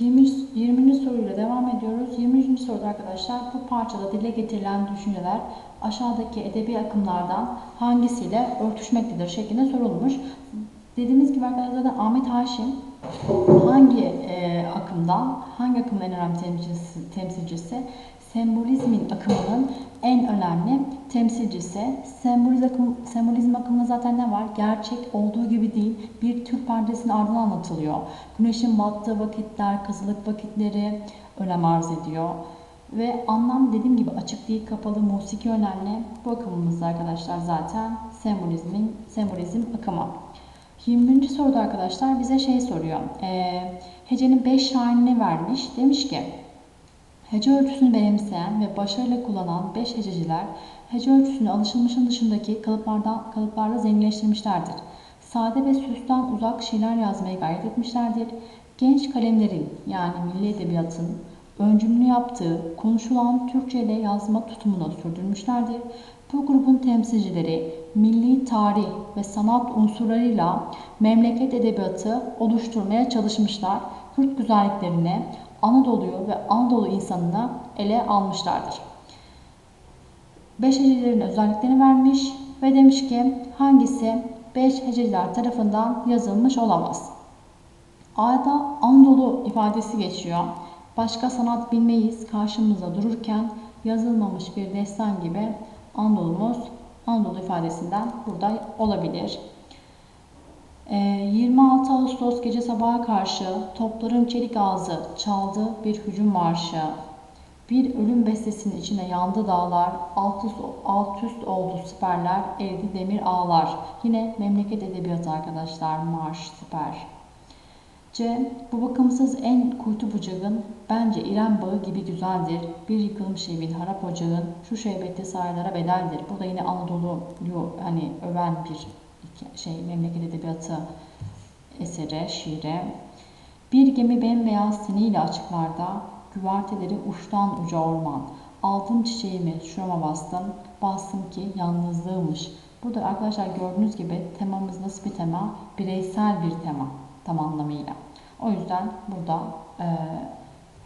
20. 20. soruyla devam ediyoruz. 20. soruda arkadaşlar bu parçada dile getirilen düşünceler aşağıdaki edebi akımlardan hangisiyle örtüşmektedir şeklinde sorulmuş. Dediğimiz gibi arkadaşlar zaten Ahmet Haşim hangi e, akımdan, hangi akımın en önemli temsilcisi, temsilcisi? Sembolizmin akımının en önemli temsilcisi. Semboliz akım, sembolizm akımında zaten ne var? Gerçek olduğu gibi değil, bir Türk perdesinin ardından anlatılıyor. Güneşin battığı vakitler, kızılık vakitleri önem arz ediyor. Ve anlam dediğim gibi açık değil, kapalı, musiki önemli. Bu akımımızda arkadaşlar zaten sembolizmin, sembolizm akımı. 20. soruda arkadaşlar bize şey soruyor. E, hecenin 5 şahinini vermiş. Demiş ki hece ölçüsünü benimseyen ve başarıyla kullanan 5 hececiler hece ölçüsünü alışılmışın dışındaki kalıplardan, kalıplarla zenginleştirmişlerdir. Sade ve süsten uzak şiirler yazmaya gayret etmişlerdir. Genç kalemlerin yani milli edebiyatın öncülünü yaptığı konuşulan Türkçe ile yazma tutumunu sürdürmüşlerdir. Bu grubun temsilcileri milli tarih ve sanat unsurlarıyla memleket edebiyatı oluşturmaya çalışmışlar. Kürt güzelliklerini Anadolu'yu ve Anadolu insanını ele almışlardır. Beş hecelerin özelliklerini vermiş ve demiş ki hangisi beş heceliler tarafından yazılmış olamaz. A'da Anadolu ifadesi geçiyor. Başka sanat bilmeyiz karşımızda dururken yazılmamış bir destan gibi Anadolu'muz Anadolu ifadesinden burada olabilir. 26 Ağustos gece sabaha karşı topların çelik ağzı çaldı bir hücum marşı. Bir ölüm bestesinin içine yandı dağlar, alt üst, alt üst oldu siperler, eridi demir ağlar. Yine memleket edebiyatı arkadaşlar, marş, siper. C. Bu bakımsız en kuytu bucağın bence İrem bağı gibi güzeldir. Bir yıkılmış evin harap ocağın şu şerbetli saraylara bedeldir. Burada yine Anadolu'yu hani öven bir şey memleket edebiyatı eseri, şiire. Bir gemi bembeyaz siniyle açıklarda, güverteleri uçtan uca orman. Aldım çiçeğimi şurama bastım, bastım ki yalnızlığımış. Burada arkadaşlar gördüğünüz gibi temamız nasıl bir tema? Bireysel bir tema tam anlamıyla. O yüzden burada e,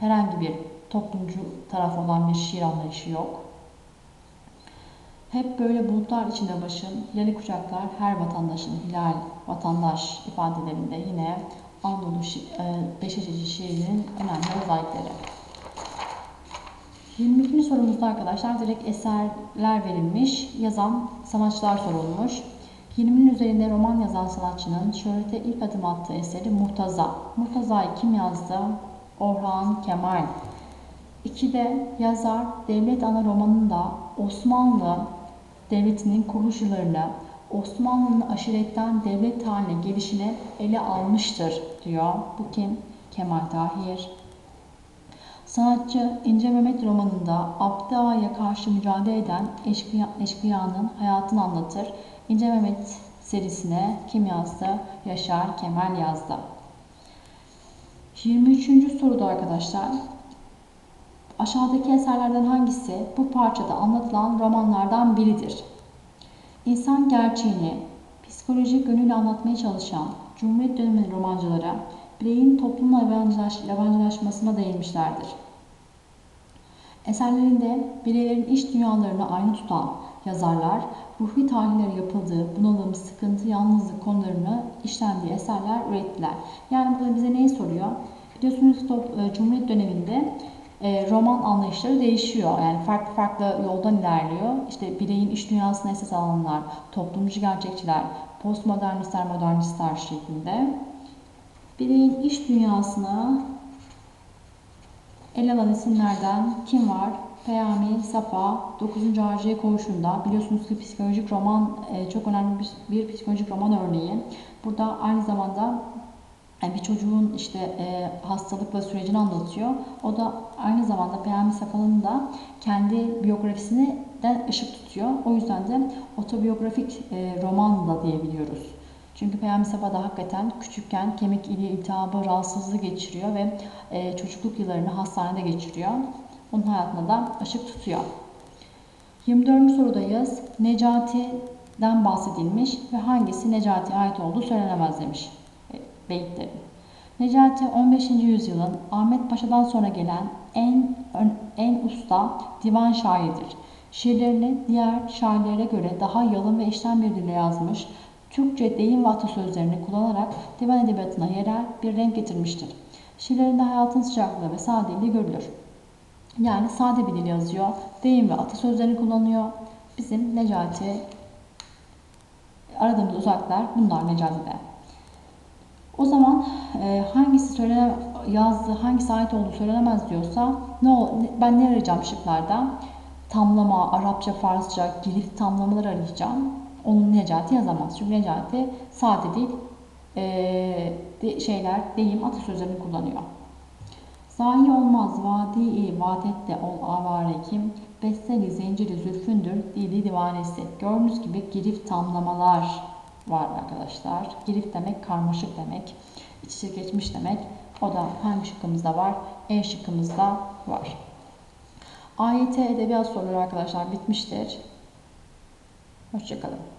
herhangi bir toplumcu taraf olan bir şiir anlayışı yok. Hep böyle bulutlar içinde başın, hilali kucaklar her vatandaşın hilal, vatandaş ifadelerinde yine Anadolu şi, e, Beşececi şiirinin önemli özellikleri. 22. sorumuzda arkadaşlar direkt eserler verilmiş, yazan sanatçılar sorulmuş. 20'nin üzerinde roman yazan sanatçının şöhrete ilk adım attığı eseri Murtaza. Murtaza'yı kim yazdı? Orhan Kemal. 2'de yazar devlet ana romanında Osmanlı devletinin kuruluş yıllarını, Osmanlı'nın aşiretten devlet haline gelişini ele almıştır diyor. Bu kim? Kemal Tahir. Sanatçı İnce Mehmet romanında Abdi Ağa'ya karşı mücadele eden eşkıya, eşkıyanın hayatını anlatır. İnce Mehmet serisine kim yazdı? Yaşar Kemal yazdı. 23. soruda arkadaşlar aşağıdaki eserlerden hangisi bu parçada anlatılan romanlardan biridir? İnsan gerçeğini psikolojik yönüyle anlatmaya çalışan Cumhuriyet dönemi romancıları bireyin toplumla yabancılaş, yabancılaşmasına değinmişlerdir. Eserlerinde bireylerin iç dünyalarını aynı tutan yazarlar, ruhi tahliller yapıldığı bunalım, sıkıntı, yalnızlık konularını işlendiği eserler ürettiler. Yani burada bize neyi soruyor? Biliyorsunuz e, Cumhuriyet döneminde e, roman anlayışları değişiyor. Yani farklı farklı yoldan ilerliyor. İşte bireyin iç dünyasına esas alanlar, toplumcu gerçekçiler, postmodernistler, modernistler şeklinde. Bireyin iç dünyasına ele alan isimlerden kim var? Peyami Safa 9. RC koğuşunda biliyorsunuz ki psikolojik roman e, çok önemli bir, bir psikolojik roman örneği. Burada aynı zamanda bir çocuğun işte e, hastalık ve sürecini anlatıyor. O da aynı zamanda Peyami Safa'nın da kendi biyografisini de ışık tutuyor. O yüzden de otobiyografik e, roman da diyebiliyoruz. Çünkü Peyami Safa da hakikaten küçükken kemik iliği iltihabı, rahatsızlığı geçiriyor ve e, çocukluk yıllarını hastanede geçiriyor. Onun hayatına da ışık tutuyor. 24. sorudayız. Necati'den bahsedilmiş ve hangisi Necati'ye ait olduğu söylenemez demiş. Beyitleri. Necati 15. yüzyılın Ahmet Paşa'dan sonra gelen en en usta divan şairidir. Şiirlerini diğer şairlere göre daha yalın ve işten bir dille yazmış, Türkçe deyim ve atasözlerini kullanarak divan edebiyatına yerel bir renk getirmiştir. Şiirlerinde hayatın sıcaklığı ve sadeliği görülür. Yani sade bir dil yazıyor, deyim ve atasözlerini kullanıyor. Bizim Necati aradığımız uzaklar bunlar Necati'de. O zaman e, hangisi söylene yazdığı, hangisi ait olduğu söylenemez diyorsa ne ne- ben ne arayacağım şıklarda? Tamlama, Arapça, Farsça, girift tamlamaları arayacağım. Onun Necati yazamaz. Çünkü Necati sade değil, e, de- şeyler, deyim, atasözlerini kullanıyor. Zayi olmaz vadi-i vadette ol avare kim, besteli zinciri zülfündür dili divanesi. Gördüğünüz gibi girift tamlamalar var arkadaşlar. Girift demek karmaşık demek, iç içe geçmiş demek. O da hangi şıkkımızda var? E şıkkımızda var. AYT edebiyat soruları arkadaşlar bitmiştir. Hoşçakalın.